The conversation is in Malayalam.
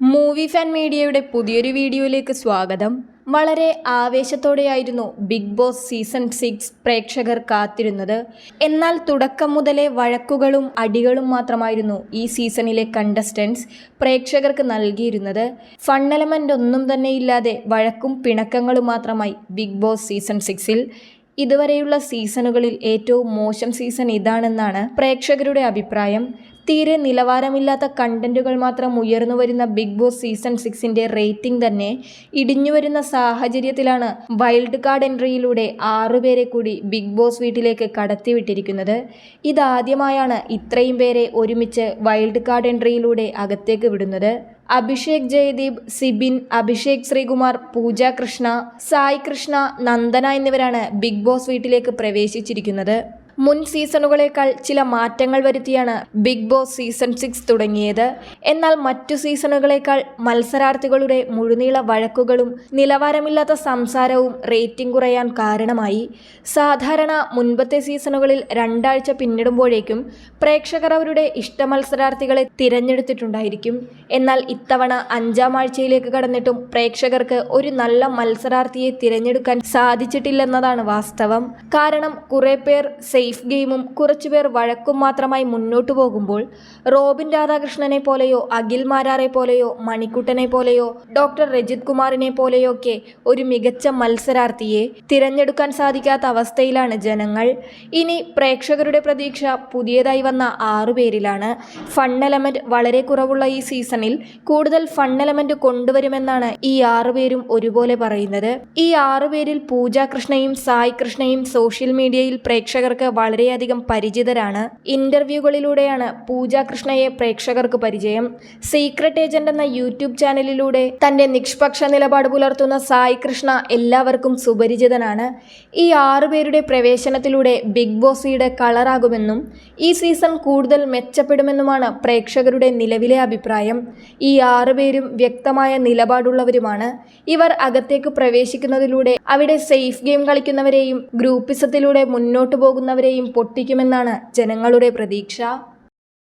മൂവി ഫാൻ മീഡിയയുടെ പുതിയൊരു വീഡിയോയിലേക്ക് സ്വാഗതം. വളരെ ആവേശത്തോടെയായിരുന്നു ബിഗ് ബോസ് സീസൺ സിക്സ് പ്രേക്ഷകർ കാത്തിരുന്നത്. എന്നാൽ തുടക്കം മുതലേ വഴക്കുകളും അടികളും മാത്രമായിരുന്നു ഈ സീസണിലെ കണ്ടസ്റ്റൻസ് പ്രേക്ഷകർക്ക് നൽകിയിരുന്നത്. ഫൺ എലമെന്റ് ഒന്നും തന്നെ ഇല്ലാതെ വഴക്കും പിണക്കങ്ങളും മാത്രമായി ബിഗ് ബോസ് സീസൺ സിക്സിൽ ഇതുവരെയുള്ള സീസണുകളിൽ ഏറ്റവും മോശം സീസൺ ഇതാണെന്നാണ് പ്രേക്ഷകരുടെ അഭിപ്രായം. തീരെ നിലവാരമില്ലാത്ത കണ്ടന്റുകൾ മാത്രം ഉയർന്നു വരുന്ന ബിഗ് ബോസ് സീസൺ സിക്സിന്റെ റേറ്റിംഗ് തന്നെ ഇടിഞ്ഞു വരുന്ന സാഹചര്യത്തിലാണ് വൈൽഡ് കാർഡ് എൻട്രിയിലൂടെ ആറുപേരെ കൂടി ബിഗ് ബോസ് വീട്ടിലേക്ക് കടത്തിവിട്ടിരിക്കുന്നത്. ഇതാദ്യമായാണ് ഇത്രയും പേരെ ഒരുമിച്ച് വൈൽഡ് കാർഡ് എൻട്രിയിലൂടെ അകത്തേക്ക് വിടുന്നത്. അഭിഷേക് ജയദീപ് സിബിൻ അഭിഷേക് ശ്രീകുമാർ പൂജ കൃഷ്ണ സായി കൃഷ്ണ നന്ദന എന്നിവരാണ് ബിഗ് ബോസ് വീട്ടിലേക്ക് പ്രവേശിച്ചിരിക്കുന്നത്. മുൻ സീസണുകളേക്കാൾ ചില മാറ്റങ്ങൾ വരുത്തിയാണ് ബിഗ് ബോസ് സീസൺ സിക്സ് തുടങ്ങിയത്. എന്നാൽ മറ്റു സീസണുകളേക്കാൾ മത്സരാർത്ഥികളുടെ മുഴുനീള വഴക്കുകളും നിലവാരമില്ലാത്ത സംസാരവും റേറ്റിംഗ് കുറയാൻ കാരണമായി. സാധാരണ മുൻപത്തെ സീസണുകളിൽ രണ്ടാഴ്ച പിന്നിടുമ്പോഴേക്കും പ്രേക്ഷകർ അവരുടെ ഇഷ്ട മത്സരാർത്ഥികളെ തിരഞ്ഞെടുത്തിട്ടുണ്ടായിരിക്കും. എന്നാൽ ഇത്തവണ അഞ്ചാം ആഴ്ചയിലേക്ക് കടന്നിട്ടും പ്രേക്ഷകർക്ക് ഒരു നല്ല മത്സരാർത്ഥിയെ തിരഞ്ഞെടുക്കാൻ സാധിച്ചിട്ടില്ലെന്നതാണ് വാസ്തവം. കാരണം കുറേ പേർ സേഫ് ഗെയിമും കുറച്ചുപേർ വഴക്കും മാത്രമായി മുന്നോട്ടു പോകുമ്പോൾ റോബിൻ രാധാകൃഷ്ണനെ പോലെയോ അഖിൽ മാരാറെ പോലെയോ മണിക്കുട്ടനെ പോലെയോ ഡോക്ടർ രജിത് കുമാറിനെ പോലെയോ ഒക്കെ ഒരു മികച്ച മത്സരാർത്ഥിയെ തിരഞ്ഞെടുക്കാൻ സാധിക്കാത്ത അവസ്ഥയിലാണ് ജനങ്ങൾ. ഇനി പ്രേക്ഷകരുടെ പ്രതീക്ഷ പുതിയതായി വന്ന ആറുപേരിലാണ് ഫൺ എലമെന്റ് വളരെ കുറവുള്ള ഈ സീസണിൽ കൂടുതൽ ഫൺ എലമെന്റ് കൊണ്ടുവരുമെന്നാണ് ഈ ആറുപേരും ഒരുപോലെ പറയുന്നത്. ഈ ആറുപേരിൽ പൂജ കൃഷ്ണയും സായ് കൃഷ്ണയും സോഷ്യൽ മീഡിയയിൽ പ്രേക്ഷകർക്ക് വളരെയധികം പരിചിതരാണ്. ഇന്റർവ്യൂകളിലൂടെയാണ് പൂജ കൃഷ്ണയെ പ്രേക്ഷകർക്ക് പരിചയം. സീക്രട്ട് ഏജന്റ് എന്ന യൂട്യൂബ് ചാനലിലൂടെ തന്റെ നിഷ്പക്ഷ നിലപാട് പുലർത്തുന്ന സായി കൃഷ്ണ എല്ലാവർക്കും സുപരിചിതനാണ്. ഈ ആറുപേരുടെ പ്രവേശനത്തിലൂടെ ബിഗ് ബോസിയുടെ കളറാകുമെന്നും ഈ സീസൺ കൂടുതൽ മെച്ചപ്പെടുമെന്നുമാണ് പ്രേക്ഷകരുടെ നിലവിലെ അഭിപ്രായം. ഈ ആറുപേരും വ്യക്തമായ നിലപാടുള്ളവരുമാണ്. ഇവർ അകത്തേക്ക് പ്രവേശിക്കുന്നതിലൂടെ അവിടെ സേഫ് ഗെയിം കളിക്കുന്നവരെയും ഗ്രൂപ്പിസത്തിലൂടെ മുന്നോട്ടു പോകുന്നവരെയും പൊട്ടിക്കുമെന്നാണ് ജനങ്ങളുടെ പ്രതീക്ഷ.